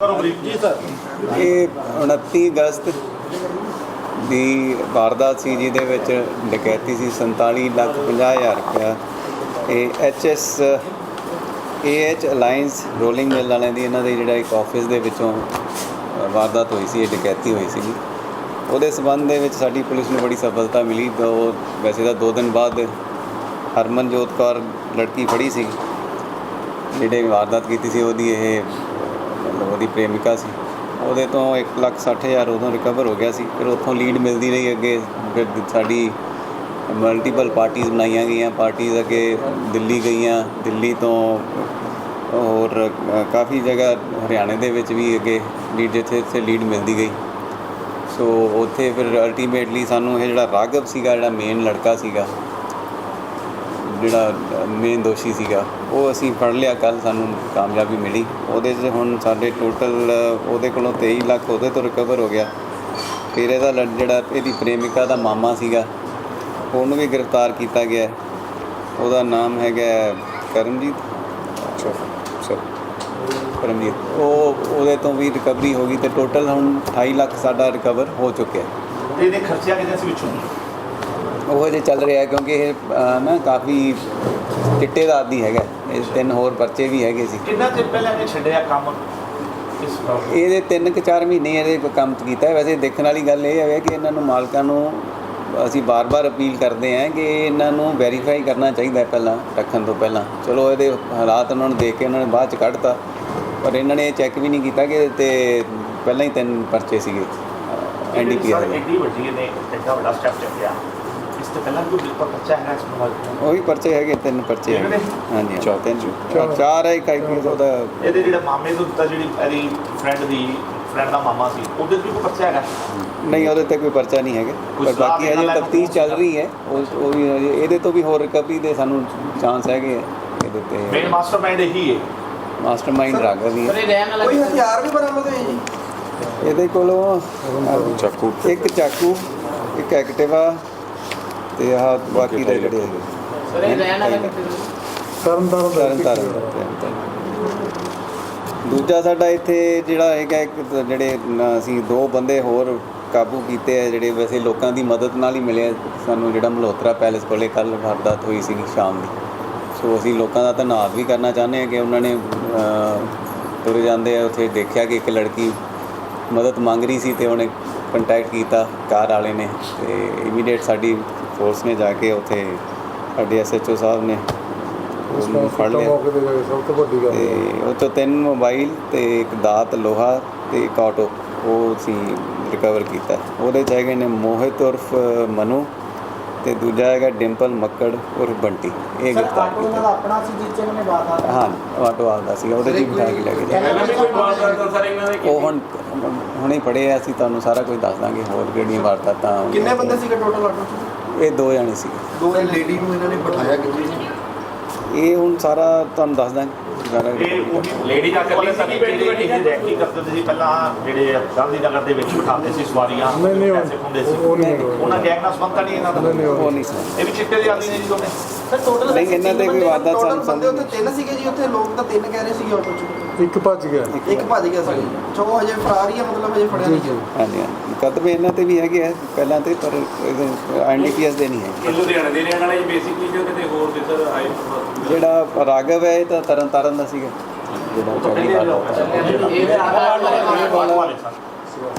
ਇਹ 29 ਅਗਸਤ ਦੀ ਵਾਰਦਾਤ ਸੀ, ਜਿਹਦੇ ਵਿੱਚ ਡਕੈਤੀ ਸੀ 47 ਲੱਖ 50 ਹਜ਼ਾਰ ਰੁਪਇਆ। ਇਹ HS AH alliance rolling mill ਵਾਲਿਆਂ ਦੀ ਇਹਨਾਂ ਦੇ ਜਿਹੜਾ ਇੱਕ ਆਫਿਸ ਦੇ ਵਿੱਚੋਂ ਵਾਰਦਾਤ ਹੋਈ ਸੀ, ਇਹ ਡਕੈਤੀ ਹੋਈ ਸੀ ਉਹਦੇ ਸਬੰਧ ਦੇ ਵਿੱਚ ਸਾਡੀ ਪੁਲਿਸ ਨੂੰ ਬੜੀ ਸਫਲਤਾ ਮਿਲੀ। ਤਾਂ ਉਹ ਵੈਸੇ ਤਾਂ 2 ਦਿਨ ਬਾਅਦ ਹਰਮਨਜੋਤ ਕੌਰ ਲੜਕੀ ਫੜੀ ਸੀ। ਜਿਹੜੇ ਵਾਰਦਾਤ ਕੀਤੀ ਸੀ, ਉਹਦੀ ਇਹ ਮਤਲਬ ਉਹਦੀ ਪ੍ਰੇਮਿਕਾ ਸੀ। ਉਹਦੇ ਤੋਂ 160000 ਉਦੋਂ ਰਿਕਵਰ ਹੋ ਗਿਆ ਸੀ। ਫਿਰ ਉੱਥੋਂ ਲੀਡ ਮਿਲਦੀ ਰਹੀ ਅੱਗੇ। ਫਿਰ ਸਾਡੀ ਮਲਟੀਪਲ ਪਾਰਟੀਆਂ ਬਣਾਈਆਂ ਗਈਆਂ। ਪਾਰਟੀਆਂ ਅੱਗੇ ਦਿੱਲੀ ਗਈਆਂ। ਦਿੱਲੀ ਤੋਂ ਹੋਰ ਕਾਫੀ ਜਗ੍ਹਾ ਹਰਿਆਣੇ ਦੇ ਵਿੱਚ ਵੀ ਅੱਗੇ ਲੀਡ ਜਿੱਥੇ ਜਿੱਥੇ ਲੀਡ ਮਿਲਦੀ ਗਈ। ਸੋ ਉੱਥੇ ਫਿਰ ਅਲਟੀਮੇਟਲੀ ਸਾਨੂੰ ਇਹ ਜਿਹੜਾ ਰਾਘਵ ਸੀਗਾ, ਜਿਹੜਾ ਮੇਨ ਲੜਕਾ ਸੀਗਾ ਜਿਹੜਾ ਮੇਨ ਦੋਸ਼ੀ ਸੀਗਾ, ਉਹ ਅਸੀਂ ਫੜ ਲਿਆ ਕੱਲ ਸਾਨੂੰ ਕਾਮਯਾਬੀ ਮਿਲੀ। ਉਹਦੇ 'ਚ ਹੁਣ ਸਾਡੇ ਟੋਟਲ ਉਹਦੇ ਕੋਲੋਂ 23 ਲੱਖ ਉਹਦੇ ਤੋਂ ਰਿਕਵਰ ਹੋ ਗਿਆ। ਫਿਰ ਇਹਦਾ ਜਿਹੜਾ ਇਹਦੀ ਪ੍ਰੇਮਿਕਾ ਦਾ ਮਾਮਾ ਸੀਗਾ, ਉਹਨੂੰ ਵੀ ਗ੍ਰਿਫਤਾਰ ਕੀਤਾ ਗਿਆ। ਉਹਦਾ ਨਾਮ ਹੈਗਾ ਕਰਮਜੀਤ। ਕਰਮਜੀਤ। ਉਹ, ਉਹਦੇ ਤੋਂ ਵੀ ਰਿਕਵਰੀ ਹੋ ਗਈ ਤੇ ਟੋਟਲ ਹੁਣ 28 ਲੱਖ ਸਾਡਾ ਰਿਕਵਰ ਹੋ ਚੁੱਕਿਆ। ਇਹਦੇ ਖਰਚਿਆ ਕਿੰਨੇ ਸੀ ਵਿੱਚੋਂ ਉਹ ਜੇ ਚੱਲ ਰਿਹਾ ਕਿਉਂਕਿ ਇਹ ਅਹ, ਨਾ ਕਾਫੀ ਚਿੱਟੇ ਦਾ ਆਦੀ ਹੈਗਾ। ਇਹ ਤਿੰਨ ਹੋਰ ਪਰਚੇ ਵੀ ਹੈਗੇ ਸੀ। ਕਿੰਨਾ ਚਿਰ ਪਹਿਲਾਂ ਇਹਨੇ ਛੱਡਿਆ ਕੰਮ? ਇਸ ਇਹਦੇ ਤਿੰਨ ਕੁ ਚਾਰ ਮਹੀਨੇ ਇਹਦੇ ਕੋਈ ਕੰਮ ਕੀਤਾ ਹੈ। ਵੈਸੇ ਦੇਖਣ ਵਾਲੀ ਗੱਲ ਇਹ ਹੈ ਕਿ ਇਹਨਾਂ ਨੂੰ ਮਾਲਕਾਂ ਨੂੰ ਅਸੀਂ ਬਾਰ-ਬਾਰ ਅਪੀਲ ਕਰਦੇ ਹਾਂ ਕਿ ਇਹਨਾਂ ਨੂੰ ਵੈਰੀਫਾਈ ਕਰਨਾ ਚਾਹੀਦਾ ਹੈ ਪਹਿਲਾਂ ਰੱਖਣ ਤੋਂ ਪਹਿਲਾਂ। ਚਲੋ ਇਹਦੇ ਹਾਲਾਤ ਉਹਨਾਂ ਨੂੰ ਦੇਖ ਕੇ ਉਹਨਾਂ ਨੇ ਬਾਅਦ ਚ ਕੱਢਤਾ। ਪਰ ਇਹਨਾਂ ਨੇ ਚੈੱਕ ਵੀ ਨਹੀਂ ਕੀਤਾ ਕਿ ਤੇ ਪਹਿਲਾਂ ਹੀ ਤਿੰਨ ਪਰਚੇ ਸੀਗੇ। ਐਨਡੀਪੀਆਰ ਐਡੀ ਵੱਡੀ ਇਹਨੇ ਐਡਾ ਵੱਡਾ ਸਟੈਪ ਚੱਕਿਆ। ਇਸ ਤੋਂ ਪਹਿਲਾਂ ਵੀ ਕੋਈ ਬਿਲਕੁਲ ਬੱਚਾ ਹੈਗਾ ਇਸ ਨੂੰ ਉਹ ਵੀ ਪਰਚੇ ਹੈਗੇ ਤਿੰਨ ਪਰਚੇ ਹੈਗੇ? ਹਾਂਜੀ ਚਾਰ ਤਿੰਨ ਚਾਰ- ਚਾਰ ਹੈ ਇੱਕ ਆਈਪੀਐਸ ਉਹਦਾ ਇਹਦੇ ਜਿਹੜੇ ਮਾਮੇ ਤੋਂ ਦਿੱਤਾ ਜਿਹੜੀ ਇਹਦੀ ਫਰੈਂਡ ਦੀ ਫਰੈਂਡ ਦਾ ਮਾਮਾ ਸੀ ਉਹਦੇ ਤੇ ਵੀ ਕੋਈ ਬੱਚਾ ਹੈਗਾ? ਨਹੀਂ ਉਹਦੇ ਤੇ ਕੋਈ ਪਰਚਾ ਨਹੀਂ ਹੈਗਾ। ਪਰ ਬਾਕੀ ਅਜੇ ਤਫਤੀਸ਼ ਚੱਲ ਰਹੀ ਹੈ। ਉਹ ਉਹ ਵੀ ਇਹਦੇ ਤੋਂ ਵੀ ਹੋਰ ਰਿਕਵਰੀ ਦੇ ਸਾਨੂੰ ਚਾਂਸ ਹੈਗੇ ਆ। ਇਹਦੇ ਤੇ ਮੇਨ ਮਾਸਟਰਮਾਈਂਡ ਇਹੀ ਹੈ। ਮਾਸਟਰਮਾਈਂਡ ਰਾਘਵ ਵੀ ਹੈ ਕੋਈ ਹਥਿਆਰ ਵੀ ਬਰਾਮਦ ਹੋਏ ਜੀ? ਇਹਦੇ ਕੋਲੋਂ ਚਾਕੂ। ਇੱਕ ਚਾਕੂ ਇੱਕ ਐਕਟਿਵਾ ਤੇ ਆਹ ਬਾਕੀ ਦੇ ਜਿਹੜੇ ਹੈਗੇ। ਸਰ ਇਹ ਰਹਿਣ ਵਾਲਾ ਕਿੱਥੇ ਤਰਨ ਤਾਰਨ ਤਰਨ ਤਾਰਨ। ਦੂਜਾ ਸਾਡਾ ਇੱਥੇ ਜਿਹੜਾ ਹੈਗਾ ਇੱਕ ਜਿਹੜੇ ਨ- ਅਸੀਂ ਦੋ ਬੰਦੇ ਹੋਰ ਕਾਬੂ ਕੀਤੇ ਆ ਜਿਹੜੇ ਵੈਸੇ ਲੋਕਾਂ ਦੀ ਮਦਦ ਨਾਲ ਹੀ ਮਿਲੇ ਸਾਨੂੰ ਜਿਹੜਾ ਮਲਹੋਤਰਾ ਪੈਲੇਸ ਕੋਲੇ ਕੱਲ ਵਾਰਦਾਤ ਹੋਈ ਸੀ ਸ਼ਾਮ ਦੀ। ਸੋ ਅਸੀਂ ਲੋਕਾਂ ਦਾ ਧੰਨਵਾਦ ਵੀ ਕਰਨਾ ਚਾਹੁੰਦੇ ਹਾਂ ਕਿ ਉਹਨਾਂ ਨੇ ਤੁਰ ਜਾਂਦੇ ਆ। ਉੱਥੇ ਦੇਖਿਆ ਕਿ ਇੱਕ ਲੜਕੀ ਮਦਦ ਮੰਗ ਰਹੀ ਸੀ ਤੇ ਉਹਨੇ ਕੰਟੈਕਟ ਕੀਤਾ ਕਾਰ ਵਾਲੇ ਨੇ ਤੇ ਇਮੀਡੀਏਟ ਸਾਡੀ ਫੋਰਸ ਨੇ ਜਾ ਕੇ ਉੱਥੇ ਸਾਡੇ ਐਸਐਚਓ ਸਾਹਿਬ ਨੇ ਉਹਨੂੰ ਫੜ ਲਿਆ। ਮੌਕੇ ਤੇ ਜਾ ਕੇ ਸਭ ਤੋਂ ਵੱਡੀ ਗੱਲ ਤੇ ਉਹ ਤੋਂ ਤਿੰਨ ਮੋਬਾਈਲ ਤੇ ਇੱਕ ਦਾਤ ਲੋਹਾ ਤੇ ਇੱਕ ਆਟੋ ਉਹ ਸੀ ਰਿਕਵਰ ਕੀਤਾ। ਉਹਦੇ ਚ ਹੈਗੇ ਨੇ ਮੋਹਿਤ ਉਰਫ ਮਨੂ ਤੇ ਦੂਜਾ ਹੈਗਾ ਡਿੰਪਲ ਮੱਕੜ ਉਰਫ ਬੰਟੀ ਇਹ ਗ੍ਰਿਫਤਾਰ ਆਟੋ ਉਹਨਾਂ ਦਾ ਕੀਤਾ। ਆਪਣਾ ਸੀ ਜਿਸ ਚ ਇਹਨਾਂ ਨੇ ਬਾਤ ਆ ਹਾਂ ਆਟੋ ਆਉਂਦਾ ਸੀ ਉਹਦੇ ਹੀ ਬਿਠਾ ਕੇ ਲੈ ਗਏ ਪਹਿਲਾਂ ਵੀ ਕੋਈ ਬਾਤ ਕਰਦਾ ਸਰ ਇਹਨਾਂ ਦੇ ਉਹ ਹੁਣ ਹੁਣੇ ਪੜੇ ਆ ਅਸੀਂ ਤੁਹਾਨੂੰ ਸਾਰਾ ਕੁਝ ਦੱਸ ਦਾਂਗੇ ਹੋਰ ਕਿਹੜੀਆਂ ਵਾਰਦਾਤਾਂ। ਕਿੰਨੇ ਬੰਦੇ ਸੀਗੇ ਟੋਟਲ ਆਟੋ ਚ? ਇਹ ਦੋ ਜਣੇ ਸੀ ਦੋ ਲੇਡੀ ਨੂੰ ਇਹਨਾਂ ਨੇ ਬਿਠਾਇਆ ਕਿੱਥੇ? ਸੀ ਇਹ ਹੁਣ ਸਾਰਾ ਤੁਹਾਨੂੰ ਦੱਸ ਦਾਂਗੇ। ਸਾਰਾ ਇਹ ਉਹੀ Lady ਦਾ ਜਿਹੜੀ ਕਰਦੇ ਸੀ ਪਹਿਲਾਂ ਜਿਹੜੇ ਗਾਂਧੀ ਨਗਰ ਦੇ ਵਿੱਚ ਬਿਠਾਉਂਦੇ ਸੀ ਸਵਾਰੀਆਂ ਨਹੀਂ ਨਹੀਂ ਪੈਸੇ ਖੁੰਦੇ ਸੀ। ਉਹ ਨਹੀਂ ਉਹ ਉਹਨਾਂ ਗੈਂਗ ਨਾਲ ਸੰਬੰਧ ਨਹੀਂ ਇਹਨਾਂ ਦਾ? ਨਹੀਂ, ਨਹੀਂ, ਉਹ ਨਹੀਂ। ਸੀ ਇਹ ਵੀ ਚਿੱਟੇ ਦੇ ਆਦੀ ਨੇ ਜੀ ਦੋਨੇ। ਸਰ ਟੋਟਲ ਨਹੀਂ, ਇਹਨਾਂ ਦੇ ਕੋਈ ਟੋਟਲ ਸਾਨੂੰ ਉੱਥੇ ਸਮਝ ਤਿੰਨ ਸੀਗੇ ਜੀ ਉੱਥੇ ਲੋਕ ਤਾਂ ਤਿੰਨ ਕਹਿ ਰਹੇ ਸੀਗੇ ਆਟੋ ਚ ਇੱਕ ਭੱਜ ਗਿਆ। ਇੱਕ ਭੱਜ ਗਿਆ ਸਰ ਚੋ ਹਜੇ ਫਰਾਰ ਹੀ ਮਤਲਬ ਹਜੇ ਫੜਿਆ ਨਹੀਂ ਗਿਆ। ਹਾਂਜੀ ਹਾਂਜੀ। ਮੁਕੱਦਮੇ ਇਹਨਾਂ ਤੇ ਵੀ ਹੈਗੇ ਆ ਪਹਿਲਾਂ ਤੇ ਪਰ ਐਨਡੀਪੀਐਸ ਦੇ ਨਹੀਂ ਹੈ ਇਹ ਲੁਧਿਆਣੇ ਦੇ ਰਹਿਣ ਵਾਲੇ ਬੇਸਿਕਲੀ ਜੋ ਕਿਤੇ ਹੋਰ ਦੇ ਸਰ ਆਏ ਜਿਹੜਾ ਰਾਘਵ ਹੈ ਇਹ ਤਾਂ ਤਰਨ ਤਾਰਨ ਦਾ ਸੀਗਾ।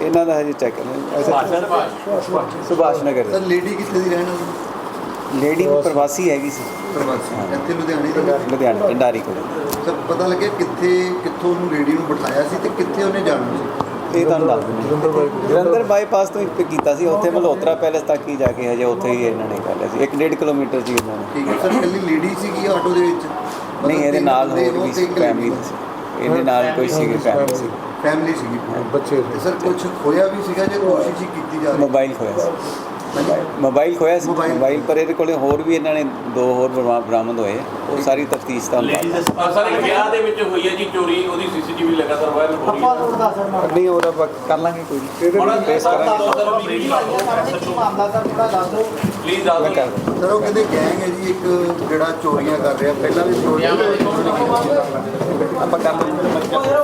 ਇਹਨਾਂ ਦਾ ਹਜੇ check Subhash Nagar sir lady ਕਿੱਥੇ ਦੀ ਰਹਿਣ ਵਾਲੀ? ਲੇਡੀ ਪ੍ਰਵਾਸੀ ਹੈਗੀ ਸੀ। ਪ੍ਰਵਾਸੀ। ਇੱਥੇ ਲੁਧਿਆਣੇ ਦੀ ਲੁਧਿਆਣਾ ਢੰਡਾਰੀ ਕੋਲ। ਸਰ ਪਤਾ ਲੱਗਿਆ ਕਿੱਥੇ ਕਿੱਥੋਂ ਉਹਨੂੰ ਲੇਡੀ ਨੂੰ ਬਿਠਾਇਆ ਸੀ ਤੇ ਕਿੱਥੇ ਉਹਨੇ ਜਾਣਾ ਸੀ? ਇਹ ਤੁਹਾਨੂੰ ਦੱਸ ਦਿੰਦੇ। ਜਲੰਧਰ ਬਾਈ ਜਲੰਧਰ ਬਾਈਪਾਸ ਤੋਂ ਇੱਕ ਕੀਤਾ ਸੀ। ਉੱਥੇ ਮਲਹੋਤਰਾ ਪੈਲੇਸ ਤੱਕ ਹੀ ਜਾ ਕੇ ਹਜੇ ਉੱਥੇ ਹੀ ਇਹਨਾਂ ਨੇ ਕਰ ਲਿਆ ਸੀ। 1.5 ਕਿਲੋਮੀਟਰ ਸੀ ਇਹਨਾਂ ਨੇ ਠੀਕ ਹੈ। ਸਰ ਕੱਲੀ ਲੇਡੀ ਸੀਗੀ ਆਟੋ ਦੇ ਵਿੱਚ? ਨਹੀਂ ਇਹਦੇ ਨਾਲ ਹੋਰ ਵੀ ਤੇ ਸੀ। ਫੈਮਿਲੀ ਇਹਦੇ ਨਾਲ ਕੋਈ ਸੀਗੇ ਫੈਮਿਲੀ ਸੀ ਫੈਮਿਲੀ ਸੀਗੀ। ਬੱਚੇ ਸਰ ਕੁਝ ਖੋਇਆ ਵੀ ਸੀਗਾ ਜੇ ਕੋਸ਼ਿਸ਼ ਹੀ ਕੀਤੀ ਜਾ ਰਹੀ? ਮੋਬਾਈਲ ਖੋਇਆ ਸੀ। ਮੋਬਾਈਲ। ਖੋਇਆ ਸੀ। ਮੋਬਾਈਲ। ਮੋਬਾਈਲ ਪਰ ਇਹਦੇ ਕੋਲੇ ਹੋਰ ਵੀ ਇਹਨਾਂ ਨੇ ਦੋ ਹੋਰ ਬਰਾ- ਬਰਾਮਦ ਹੋਏ। ਉਹ ਸਾਰੀ ਤਫਤੀਸ਼ ਤਾਂ ਲੇਡੀਜ਼ ਦੇ ਸਰ ਇੱਕ ਵਿਆਹ ਦੇ ਵਿੱਚ ਹੋਈ ਹੈ ਜੀ ਚੋਰੀ ਉਹਦੀ ਸੀਸੀਟੀਵੀ ਲਗਾਤਾਰ ਵਾਇਰਲ ਹੋ ਰਹੀ ਹੈ। ਨਹੀਂ ਉਹ ਆਪਾਂ ਕਰ ਲਾਂਗੇ ਕੋਈ ਨਹੀਂ। ਇਹਦੇ ਹੁਣ ਟ੍ਰੇਸ ਕਰਾਂਗੇ। ਮਾਮਲਾ ਸਰ ਥੋੜਾ ਦੱਸ ਦਿਓ ਪਲੀਜ਼ ਦੱਸ ਮੈਂ ਦਿਓ ਕਰ ਦਿੰਦਾ। ਸਰ ਉਹ ਕਹਿੰਦੇ ਗੈਂਗ ਹੈ ਜੀ ਇੱਕ ਜਿਹੜਾ ਚੋਰੀਆਂ ਕਰ ਰਿਹਾ। ਪਹਿਲਾਂ ਵੀ ਚੋਰੀਆਂ ਆਪਾਂ ਕਰ ਲਾਂਗੇ।